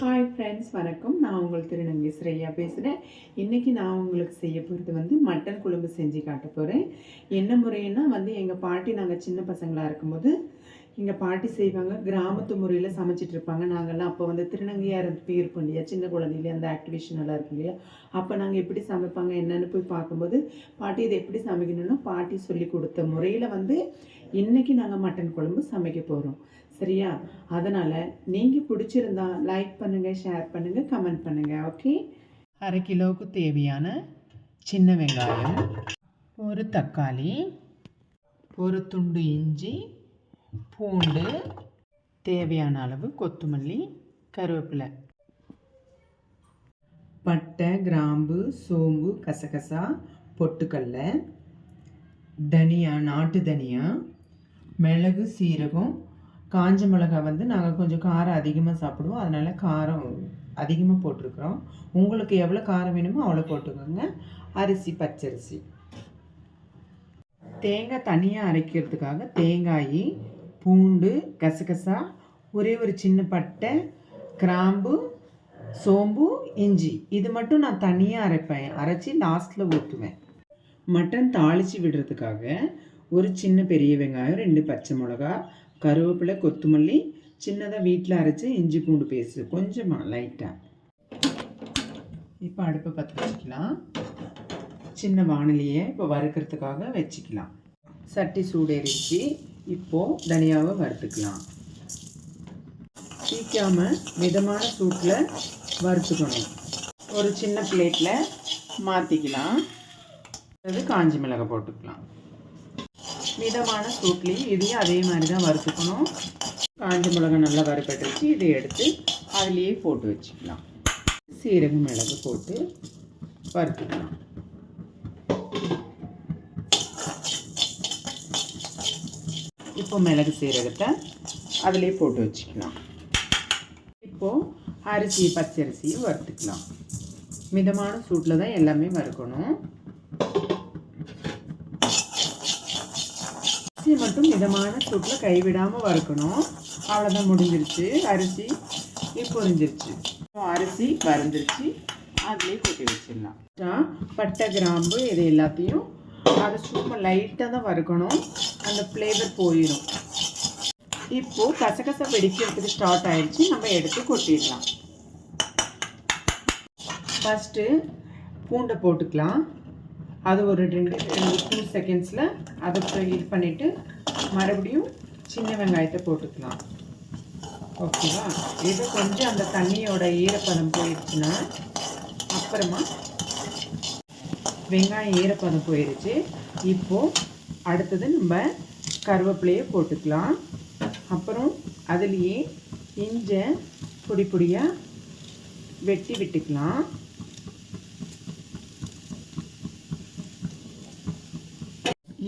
Hi friends வணக்கம். நான் உங்கள் திருநங்கை ஸ்ரேயா பேசுகிறேன் இன்றைக்கி நான் உங்களுக்கு செய்ய போகிறது வந்து மட்டன் குழம்பு செஞ்சு காட்ட போகிறேன் என்ன முறைன்னா வந்து எங்கள் பாட்டி நாங்கள் சின்ன பசங்களாக இருக்கும்போது எங்கள் பாட்டி செய்வாங்க. கிராமத்து முறையில் சமைச்சிட்டு இருப்பாங்க. நாங்கள்லாம் அப்போ வந்து திருநங்கையாக இருந்து இருப்போம் இல்லையா? சின்ன குழந்தையிலே அந்த ஆக்டிவேஷனெல்லாம் இருக்கும் இல்லையா? அப்போ நாங்கள் எப்படி சமைப்பாங்க என்னன்னு போய் பார்க்கும்போது பாட்டி இதை எப்படி சமைக்கணும்னா பாட்டி சொல்லி கொடுத்த முறையில் வந்து இன்றைக்கி நாங்கள் மட்டன் குழம்பு சமைக்க போகிறோம் சரியா? அதனால் நீங்கள் பிடிச்சிருந்தா லைக் பண்ணுங்கள் ஷேர் பண்ணுங்கள் கமெண்ட் பண்ணுங்கள் ஓகே அரை கிலோவுக்கு தேவையான சின்ன வெங்காயம் ஒரு தக்காளி ஒரு துண்டு இஞ்சி பூண்டு தேவையான அளவு கொத்தமல்லி கருவேப்பிலை. பட்டை கிராம்பு சோம்பு கசகசா பொட்டுக்கடலை தனியா நாட்டு தனியா மிளகு சீரகம் காஞ்ச மிளகாய் வந்து நாங்கள் கொஞ்சம் காரம் அதிகமாக சாப்பிடுவோம். அதனால் காரம் அதிகமாக போட்டிருக்கிறோம். உங்களுக்கு எவ்வளோ காரம் வேணுமோ அவ்வளோ போட்டுக்கோங்க. அரிசி பச்சரிசி. தேங்காய் தனியாக அரைக்கிறதுக்காக தேங்காய் பூண்டு கசகசா ஒரே ஒரு சின்ன பட்டை கிராம்பு சோம்பு இஞ்சி. இது மட்டும் நான் தனியாக அரைப்பேன். அரைச்சி லாஸ்ட்டில் ஊற்றுவேன். மட்டன் தாளித்து விடுறதுக்காக ஒரு சின்ன பெரிய வெங்காயம் ரெண்டு பச்சை மிளகா கருவேப்பிலை கொத்தமல்லி சின்னதாக வீட்டில் அரைச்சி இஞ்சி பூண்டு பேஸ்ட் கொஞ்சமாக லைட்டாக இப்போ அடுப்பை பற்ற வச்சுக்கலாம். சின்ன வானிலையை இப்போ வறுக்கிறதுக்காக வச்சுக்கலாம். சட்டி சூடேறிச்சு இப்போது தனியாவை வறுத்துக்கலாம். சீக்காமல் மிதமான சூட்டில் வறுத்துக்கணும். ஒரு சின்ன பிளேட்டில் மாற்றிக்கலாம் அது காஞ்சி மிளகாய் போட்டுக்கலாம். மிதமான சூட்லேயும் இதையும் அதே மாதிரி தான் வறுத்துக்கணும். காஞ்ச மிளகாய் நல்லா வறுப்பட்டுச்சு இதை எடுத்து அதுலேயே போட்டு வச்சுக்கலாம். சீரக மிளகு போட்டு வறுத்துக்கலாம். இப்போ மிளகு சீரகத்தை அதிலே போட்டு வச்சுக்கலாம். இப்போது அரிசி பச்சரிசியை வறுத்துக்கலாம். மிதமான சூட்டில் தான் எல்லாமே வறுக்கணும். அரிசி மட்டும் மிதமான சூட்டில் கைவிடாமல் வறுக்கணும். அவ்வளோதான் முடிஞ்சிருச்சு. அரிசி பொரிஞ்சிருச்சு அரிசி வறந்துருச்சு. அதுலேயே கொட்டி வச்சிடலாம். பட்டை கிராம்பு இது எல்லாத்தையும் அதை சும்மா லைட்டாக தான் வறுக்கணும். அந்த ஃப்ளேவர் போயிடும் இப்போது கசகசை வெடிக்கிறதுக்கு ஸ்டார்ட் ஆயிடுச்சு நம்ம எடுத்து கொட்டிடலாம். ஃபஸ்ட்டு பூண்டை போட்டுக்கலாம். அது ஒரு ரெண்டு ரெண்டு டூ செகண்ட்ஸில் அதை இது பண்ணிவிட்டு மறுபடியும் சின்ன வெங்காயத்தை போட்டுக்கலாம். ஓகேவா? இது கொஞ்சம் அந்த தண்ணியோட ஈரப்பதம் போயிடுச்சுன்னா அப்புறமா வெங்காயம் ஈரப்பதம் போயிடுச்சு இப்போது அடுத்தது நம்ம கருவேப்பிலையை போட்டுக்கலாம். அப்புறம் அதுலேயே இஞ்சை பொடி பொடியாக வெட்டி விட்டுக்கலாம்.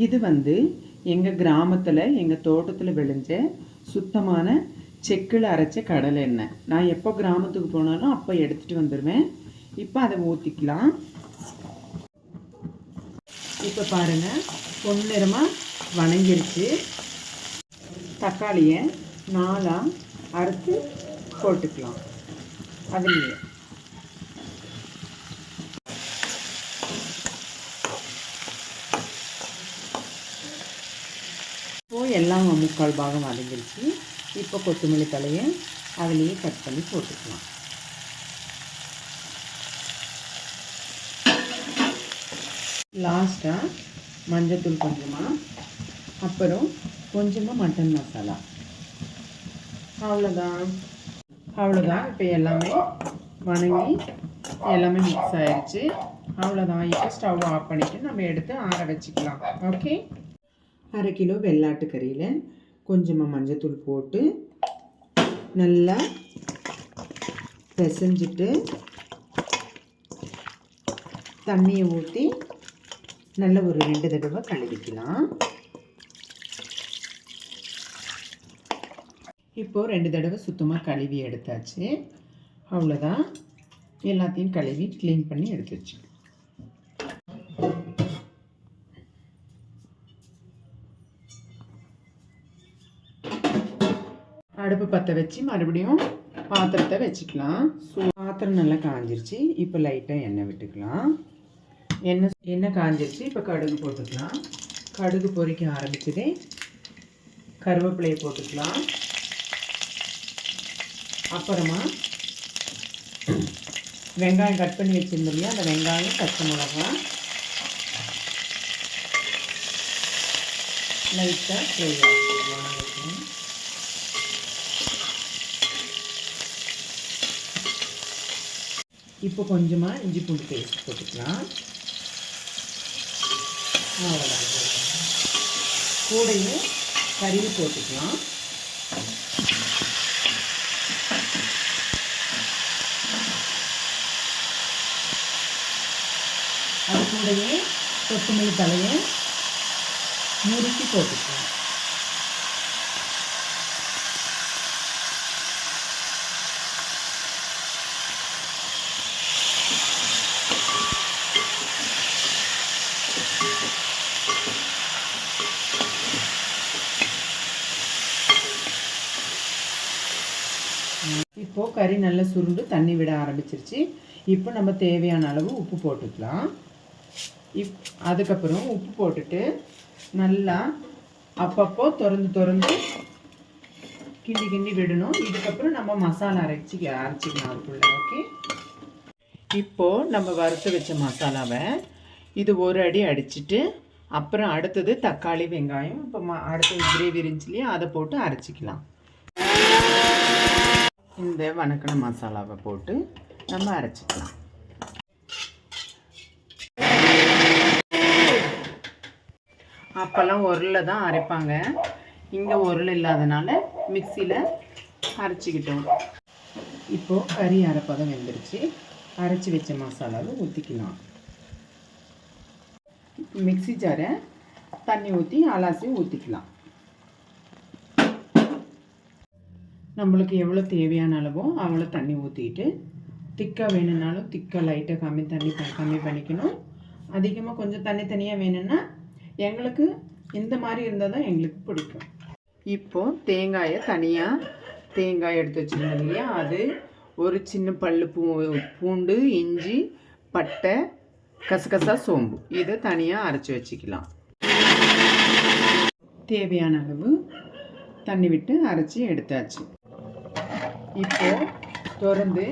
இது வந்து எங்கள் கிராமத்தில் எங்கள் தோட்டத்தில் விளைஞ்ச சுத்தமான செக்கில் அரைச்ச கடலை எண்ணெய். நான் எப்போ கிராமத்துக்கு போனாலும் அப்போ எடுத்துகிட்டு வந்துடுவேன் இப்போ அதை ஊற்றிக்கலாம் இப்போ பாருங்கள் பொன்னிறமாக வணங்கிருச்சு. தக்காளியை நாலாக அறுத்து போட்டுக்கலாம். அதுலேயே. இப்போது எல்லாம் முக்கால் பாகம் அடைஞ்சிருச்சு இப்போ கொத்தமல்லி தலையை அதுலேயே கட் பண்ணி போட்டுக்கலாம். லாஸ்ட்டாக மஞ்சத்தூள் கொஞ்சமாக அப்புறம் கொஞ்சமாக மட்டன் மசாலா. அவ்வளோதான். அவ்வளோதான். இப்போ எல்லாமே வணங்கி எல்லாமே மிக்ஸ் ஆயிடுச்சு அவ்வளோதான். இப்போ ஸ்டவ் ஆஃப் பண்ணிவிட்டு நம்ம எடுத்து ஆற வச்சுக்கலாம். ஓகே அரை கிலோ வெள்ளாட்டு கறியில் கொஞ்சமாக மஞ்சத்தூள் போட்டு நல்லா பிசைஞ்சிட்டு தண்ணியை ஊற்றி நல்ல ஒரு ரெண்டு தடவை கழுவிக்கலாம். இப்போது ரெண்டு தடவை சுத்தமாக கழுவி எடுத்தாச்சு. அவ்வளோதான் எல்லாத்தையும் கழுவி க்ளீன் பண்ணி எடுத்து வச்சு அடுப்பு பற்ற வச்சு மறுபடியும் பாத்திரத்தை வச்சுக்கலாம். ஸோ பாத்திரம் நல்லா காஞ்சிருச்சு. இப்போ லைட்டாக எண்ணெய் விட்டுக்கலாம். எண்ணெய் எண்ணெய் காஞ்சிருச்சு. இப்போ கடுகு போட்டுக்கலாம். கடுகு பொரிக்க ஆரம்பிச்சதே கருவேப்பிலையை போட்டுக்கலாம். அப்புறமா வெங்காயம் கட் பண்ணி வச்சிருந்தோம் இல்லையா? அந்த வெங்காயம் பச்சை மிளகாய் லைட்டாக ஃப்ரை ஆகிக்கலாம் இப்போ கொஞ்சமாக இஞ்சி பூண்டு பேஸ்ட் போட்டுக்கலாம். அவ்வளோதான் கூடையும் கறியை போட்டுக்கலாம். அது கூடயே கொத்தமல்லி தலையை முறுக்கி போட்டுக்கலாம். இப்போது கறி நல்லா சுருண்டு தண்ணி விட ஆரம்பிச்சிருச்சு. இப்போ நம்ம தேவையான அளவு உப்பு போட்டுக்கலாம். இப் அதுக்கப்புறம் உப்பு போட்டுட்டு நல்லா அப்பப்போ திறந்து திறந்து கிண்டி கிண்டி விடணும். இதுக்கப்புறம் நம்ம மசாலா அரைச்சி அரைச்சிக்கலாம் அதுக்குள்ளே ஓகே இப்போது நம்ம வறுத்து வச்ச மசாலாவை இது ஒரு அடி அடிச்சிட்டு அப்புறம் அடுத்தது தக்காளி வெங்காயம் இப்போ ம அடுத்தது கிரேவி இருந்துச்சு இல்லையா அதை போட்டு அரைச்சிக்கலாம். இந்த வணக்கின மசாலாவை போட்டு நம்ம அரைச்சிக்கலாம். அப்போல்லாம் உருளை தான் அரைப்பாங்க. இங்கே உருள் இல்லாதனால மிக்சியில் அரைச்சிக்கிட்டோம். இப்போது கறி அரைப்பதம் வெந்துருச்சு. அரைச்சி வச்ச மசாலாவை ஊற்றிக்கலாம் மிக்ஸி ஜாரை தண்ணி ஊற்றி அலாசி ஊற்றிக்கலாம் நம்மளுக்கு எவ்வளோ தேவையான அளவோ அவ்வளோ தண்ணி ஊற்றிட்டு திக்காக வேணும்னாலும் திக்காக லைட்டாக கம்மி தண்ணி கம்மி பண்ணிக்கணும். அதிகமாக கொஞ்சம் தண்ணி தனியாக வேணும்னா எங்களுக்கு இந்த மாதிரி இருந்தால் தான் எங்களுக்கு பிடிக்கும். இப்போது தேங்காயை தனியாக தேங்காய் எடுத்து வச்சுருந்தோம் இல்லையா? அது ஒரு சின்ன பல் பூ பூண்டு இஞ்சி பட்டை கசகசா சோம்பு. இதை தனியாக அரைச்சி வச்சுக்கலாம். தேவையான அளவு தண்ணி விட்டு அரைச்சி எடுத்தாச்சு. இப்போ திறந்து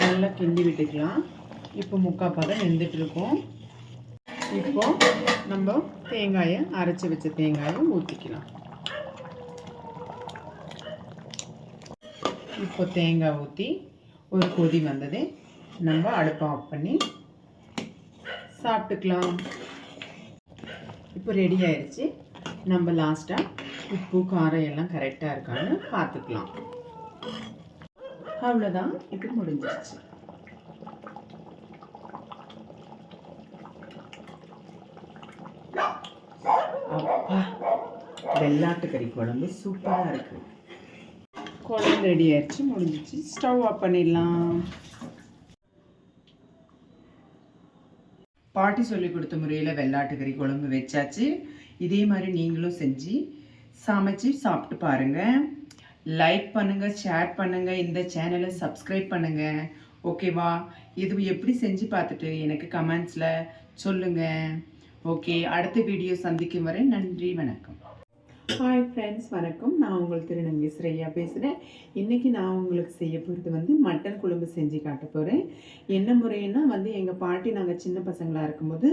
நல்லா கிண்டி விட்டுக்கலாம். இப்போ முக்கால் பதம் வெந்துட்டுருக்கோம். இப்போ நம்ம தேங்காயை அரைச்சி வச்ச தேங்காயை ஊற்றிக்கலாம் இப்போ தேங்காய் ஊற்றி ஒரு கொதி வந்தது நம்ம அடுப்பை ஆஃப் பண்ணி சாப்பிட்டுக்கலாம். இப்போ ரெடி ஆயிடுச்சு நம்ம லாஸ்ட்டாக உப்பு காரம் எல்லாம் கரெக்டாக இருக்கான்னு பார்த்துக்கலாம். அவ்வளோதான் இது முடிஞ்சிருச்சு. அப்பா வெள்ளாட்டு கறி குழம்பு சூப்பராக இருக்கு. குழம்பு ரெடி ஆயிடுச்சு முடிஞ்சிச்சு. ஸ்டவ் ஆஃப் பண்ணிடலாம். பாட்டி சொல்லி கொடுத்த முறையில் வெள்ளாட்டு கறி குழம்பு வச்சாச்சு. இதே மாதிரி நீங்களும் செஞ்சு சமைச்சு சாப்பிட்டு பாருங்கள் லைக் பண்ணுங்கள் ஷேர் பண்ணுங்கள் இந்த சேனலை சப்ஸ்கிரைப் பண்ணுங்கள் ஓகேவா இது எப்படி செஞ்சு பார்த்துட்டு எனக்கு கமெண்ட்ஸில் சொல்லுங்கள் ஓகே அடுத்த வீடியோ சந்திக்கும் வரை நன்றி வணக்கம். ஹாய் ஃப்ரெண்ட்ஸ் வணக்கம். நான் உங்கள் திருநங்கை ஸ்ரேயா பேசுகிறேன் இன்றைக்கி நான் உங்களுக்கு செய்ய போகிறது வந்து மட்டன் குழம்பு செஞ்சு காட்ட போகிறேன் என்ன முறைன்னா வந்து எங்கள் பாட்டி நாங்கள் சின்ன பசங்களாக இருக்கும்போது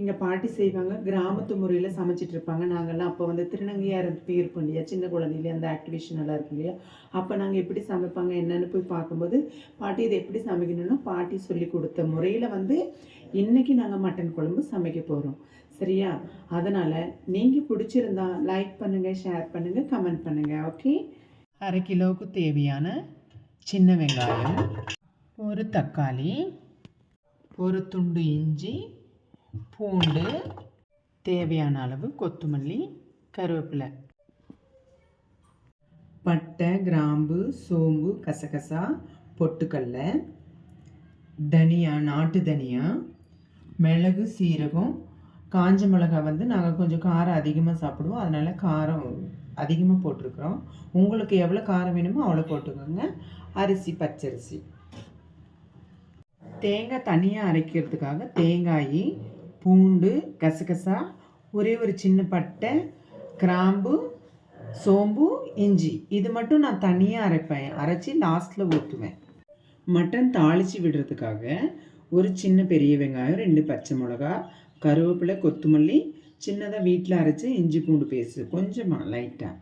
எங்கள் பாட்டி செய்வாங்க. கிராமத்து முறையில் சமைச்சிட்டு இருப்பாங்க. நாங்கள்லாம் அப்போ வந்து திருநங்கையாக இருந்து இருப்போம் இல்லையா? சின்ன குழந்தையிலே அந்த ஆக்டிவேஷன் எல்லாம் இருக்கும் இல்லையா? அப்போ நாங்கள் எப்படி சமைப்பாங்க என்னன்னு போய் பார்க்கும்போது பாட்டி இதை எப்படி சமைக்கணும்னா பாட்டி சொல்லி கொடுத்த முறையில் வந்து இன்றைக்கி நாங்கள் மட்டன் குழம்பு சமைக்க போகிறோம் சரியா? அதனால் நீங்கள் பிடிச்சிருந்தா லைக் பண்ணுங்கள் ஷேர் பண்ணுங்கள் கமெண்ட் பண்ணுங்கள் ஓகே அரை கிலோவுக்கு தேவையான சின்ன வெங்காயம் ஒரு தக்காளி ஒரு துண்டு இஞ்சி பூண்டு தேவையான அளவு கொத்தமல்லி கருவேப்பிலை. பட்டை கிராம்பு சோம்பு கசகசா பொட்டுக்கடலை தனியா நாட்டு தனியா மிளகு சீரகம் காஞ்ச மிளகாய் வந்து நாங்கள் கொஞ்சம் காரம் அதிகமாக சாப்பிடுவோம். அதனால் காரம் அதிகமாக போட்டிருக்கிறோம். உங்களுக்கு எவ்வளோ காரம் வேணுமோ அவ்வளோ போட்டுக்கோங்க. அரிசி பச்சரிசி. தேங்காய் தனியாக அரைக்கிறதுக்காக தேங்காய் பூண்டு கசகசா ஒரே ஒரு சின்ன பட்டை கிராம்பு சோம்பு இஞ்சி. இது மட்டும் நான் தனியாக அரைப்பேன். அரைச்சி லாஸ்ட்டில் ஊற்றுவேன் மட்டன் தாளித்து விடுறதுக்காக ஒரு சின்ன பெரிய வெங்காயம் ரெண்டு பச்சை மிளகா கருவேப்பிலை கொத்தமல்லி சின்னதாக வீட்டில் அரைச்சி இஞ்சி பூண்டு பேஸ்ட்டு கொஞ்சமாக லைட்டாக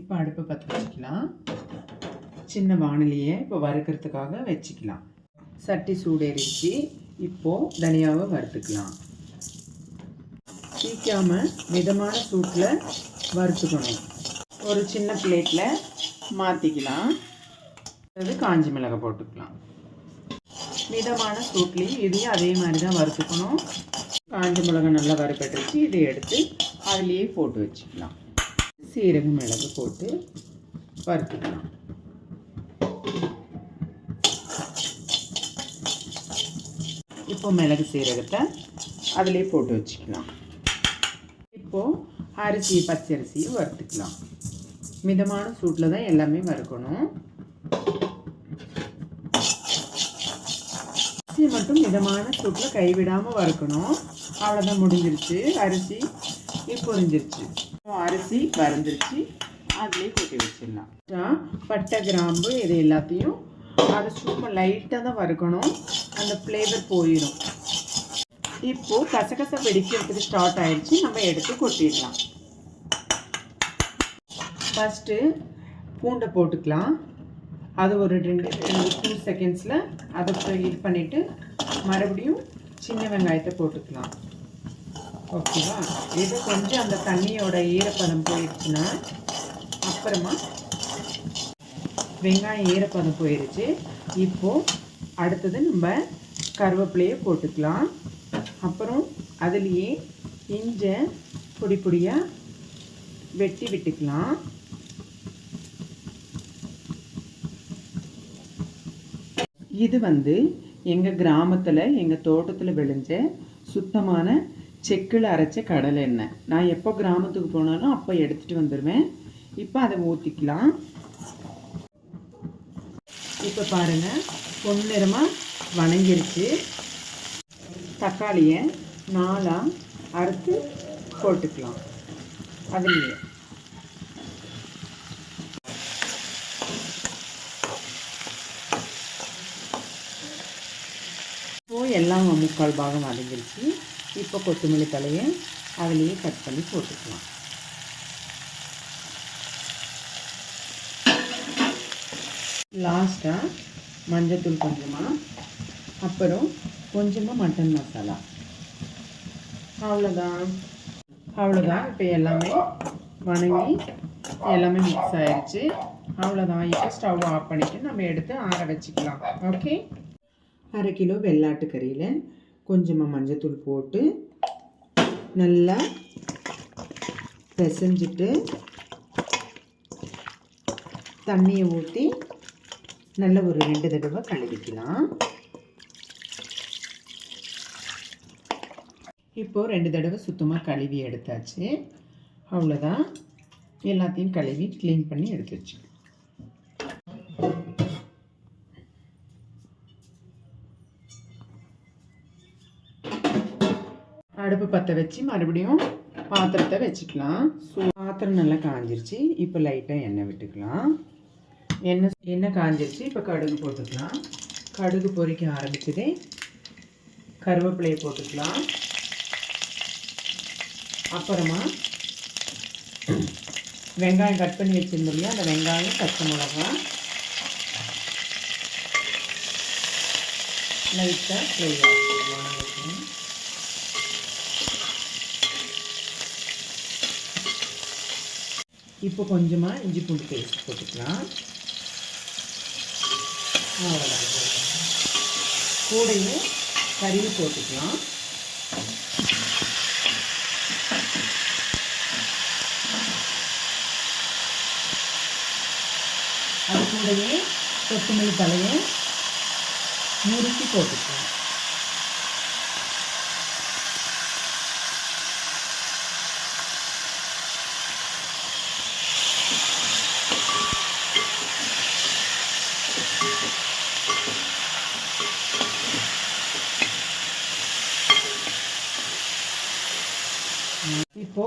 இப்போ அடுப்பை பற்ற வச்சுக்கலாம். சின்ன வானிலையை இப்போ வறுக்கிறதுக்காக வச்சுக்கலாம். சட்டி சூடேறிச்சு. இப்போது தனியாவை வறுத்துக்கலாம். தீக்காம மிதமான சூட்டில் வறுத்துக்கணும். ஒரு சின்ன பிளேட்டில் மாற்றிக்கலாம் அது காஞ்சி மிளகாய் போட்டுக்கலாம். மிதமான சூட்லேயும் இதையும் அதே மாதிரி தான் வறுத்துக்கணும். காஞ்ச மிளகாய் நல்லா வறுப்பட்டுச்சு இதை எடுத்து அதுலேயே போட்டு வச்சுக்கலாம். சீரக மிளகு போட்டு வறுத்துக்கலாம். இப்போ மிளகு சீரகத்தை அதிலே போட்டு வச்சுக்கலாம். இப்போது அரிசி பச்சரிசியும் வறுத்துக்கலாம். மிதமான சூட்டில் தான் எல்லாமே வறுக்கணும். அரிசி மட்டும் மிதமான சூட்டில் கைவிடாமல் வறுக்கணும். அவ்வளோதான் முடிஞ்சிருச்சு. அரிசி பொரிஞ்சிருச்சு. அரிசி வறந்துருச்சு. அதிலே கொட்டி வச்சிடலாம். பட்டை கிராம்பு இது எல்லாத்தையும் அது சும்மா லைட்டாக தான் வறுக்கணும். அந்த ஃப்ளேவர் போயிடும் இப்போது கசகசை வெடிக்கிறதுக்கு ஸ்டார்ட் ஆயிடுச்சு. நம்ம எடுத்து கொட்டிடலாம். ஃபஸ்ட்டு பூண்டை போட்டுக்கலாம். அது ஒரு ரெண்டு டூ செகண்ட்ஸில் அதை இது பண்ணிவிட்டு மறுபடியும் சின்ன வெங்காயத்தை போட்டுக்கலாம். ஓகேவா இது கொஞ்சம் அந்த தண்ணியோட ஈரப்பதம் போயிடுச்சுன்னா அப்புறமா வெங்காயம் ஈரப்பதம் போயிடுச்சு. இப்போது அடுத்தது நம்ம கருவேப்பிலையை போட்டுக்கலாம். அப்புறம் அதுலேயே இஞ்சை பொடி பொடியாக வெட்டி விட்டுக்கலாம். இது வந்து எங்கள் கிராமத்தில் எங்கள் தோட்டத்தில் விளைஞ்ச சுத்தமான செக்கில் அரைச்ச கடலை எண்ணெய். நான் எப்போ கிராமத்துக்கு போனாலும் அப்போ எடுத்துகிட்டு வந்துடுவேன் இப்போ அதை ஊற்றிக்கலாம் இப்போ பாருங்கள் பொன்னிறமாக வணங்கிருச்சு. தக்காளியை நாலாக அறுத்து போட்டுக்கலாம். அதுலேயே. இப்போது எல்லாம் முக்கால் பாகம் அடைஞ்சிருச்சு இப்போ கொத்தமல்லி தலையை அதுலேயே கட் பண்ணி போட்டுக்கலாம். லாஸ்ட்டாக மஞ்சத்தூள் கொஞ்சமாக அப்புறம் கொஞ்சமாக மட்டன் மசாலா. அவ்வளோதான். அவ்வளோதான். இப்போ எல்லாமே வணங்கி எல்லாமே மிக்ஸ் ஆயிடுச்சு அவ்வளோதான். இப்போ ஸ்டவ் ஆஃப் பண்ணிவிட்டு நம்ம எடுத்து ஆற வச்சுக்கலாம். ஓகே அரை கிலோ வெள்ளாட்டு கறியில் கொஞ்சமாக மஞ்சத்தூள் போட்டு நல்லா பிசைஞ்சிட்டு தண்ணியை ஊற்றி நல்ல ஒரு ரெண்டு தடவை கழுவிக்கலாம். இப்போது ரெண்டு தடவை சுத்தமாக கழுவி எடுத்தாச்சு. அவ்வளோதான் எல்லாத்தையும் கழுவி க்ளீன் பண்ணி எடுத்து வச்சு அடுப்பு பற்ற வச்சு மறுபடியும் பாத்திரத்தை வச்சுக்கலாம். ஸோ பாத்திரம் நல்லா காஞ்சிருச்சு. இப்போ லைட்டாக எண்ணெய் விட்டுக்கலாம். எண்ணெய் எண்ணெய் காஞ்சிருச்சு. இப்போ கடுகு போட்டுக்கலாம். கடுகு பொரிக்க ஆரம்பிச்சது கருவேப்பிலையை போட்டுக்கலாம். அப்புறமா வெங்காயம் கட் பண்ணி வச்சுருந்தோம் இல்லையா? அந்த வெங்காயம் பச்சை மிளகா. லைட்டாக ஃப்ரை ஆகிடுவோம் இப்போ கொஞ்சமாக இஞ்சி பூண்டு பேஸ்ட் போட்டுக்கலாம். கூடையே கறி போட்டுக்கலாம். அது கூடையே கொத்தமல்லி தலையை நுறுக்கி போட்டுக்கலாம்.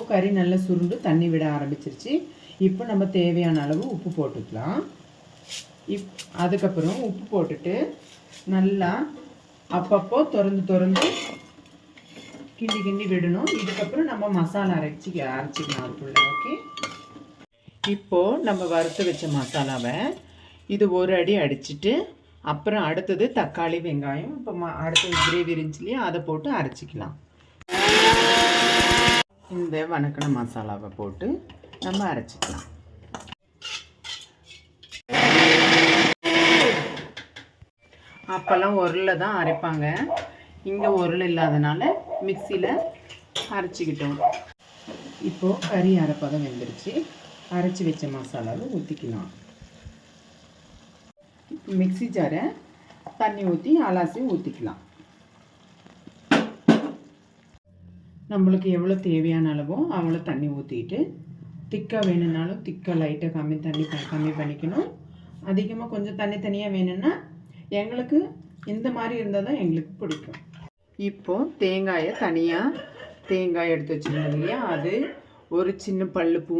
இப்போது கறி நல்லா சுருண்டு தண்ணி விட ஆரம்பிச்சிருச்சு. இப்போ நம்ம தேவையான அளவு உப்பு போட்டுக்கலாம். இப் அதுக்கப்புறம் உப்பு போட்டுட்டு நல்லா அப்பப்போ திறந்து திறந்து கிண்டி கிண்டி விடணும். இதுக்கப்புறம் நம்ம மசாலா அரைச்சி அரைச்சிக்கலாம் அதுக்குள்ள ஓகே? இப்போது நம்ம வறுத்து வச்ச மசாலாவை இது ஒரு அடி அடிச்சிட்டு அப்புறம் அடுத்தது தக்காளி வெங்காயம் இப்போ ம அடுத்தது கிரேவி இருந்துச்சு இல்லையா அதை போட்டு அரைச்சிக்கலாம். இந்த வணக்கின மசாலாவை போட்டு நம்ம அரைச்சிக்கலாம். அப்போல்லாம் உருளில் தான் அரைப்பாங்க. இங்கே உருள் இல்லாதனால மிக்சியில் அரைச்சிக்கிட்டோம். இப்போது கறி அரைப்பதம் வெந்துருச்சு. அரைச்சி வச்ச மசாலாவை ஊற்றிக்கலாம் மிக்ஸி ஜாரை தண்ணி ஊற்றி அலாசி ஊற்றிக்கலாம் நம்மளுக்கு எவ்வளோ தேவையான அளவோ அவ்வளோ தண்ணி ஊற்றிட்டு திக்காக வேணும்னாலும் திக்காக லைட்டாக கம்மி தண்ணி கம்மி பண்ணிக்கணும். அதிகமாக கொஞ்சம் தண்ணி தனியாக வேணும்னா எங்களுக்கு இந்த மாதிரி இருந்தால் தான் எங்களுக்கு பிடிக்கும். இப்போது தேங்காயை தனியாக தேங்காய் எடுத்து வச்சுருந்தோம் இல்லையா? அது ஒரு சின்ன பல் பூ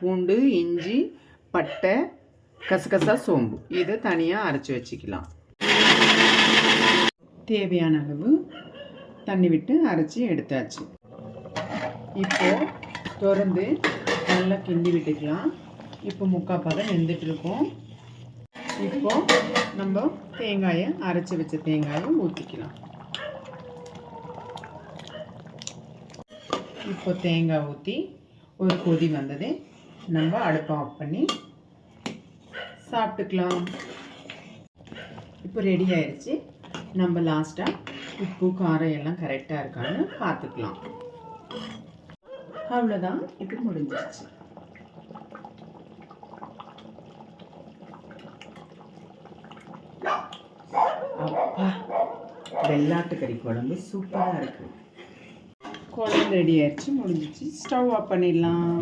பூண்டு இஞ்சி பட்டை கசகசா சோம்பு. இதை தனியாக அரைச்சி வச்சுக்கலாம். தேவையான அளவு தண்ணி விட்டு அரைச்சி எடுத்தாச்சு. இப்போ திறந்து நல்லா கிண்டி விட்டுக்கலாம். இப்போ முக்கால் பதம் வெந்துட்டுருக்கோம் இப்போ நம்ம தேங்காயை அரைச்சி வச்ச தேங்காயை ஊற்றிக்கலாம் இப்போ தேங்காய் ஊற்றி ஒரு கொதி வந்தது நம்ம அடுப்பை ஆஃப் பண்ணி சாப்பிட்டுக்கலாம். இப்போ ரெடி ஆயிடுச்சு நம்ம லாஸ்ட்டாக உப்பு காரம் எல்லாம் கரெக்டாக இருக்கான்னு பார்த்துக்கலாம். அவ்வளோதான் இது முடிஞ்சிருச்சு. அப்பா வெள்ளாட்டு கறி குழம்பு சூப்பராக இருக்கு. குழம்பு ரெடி ஆயிடுச்சு முடிஞ்சிச்சு. ஸ்டவ் ஆஃப் பண்ணிடலாம்.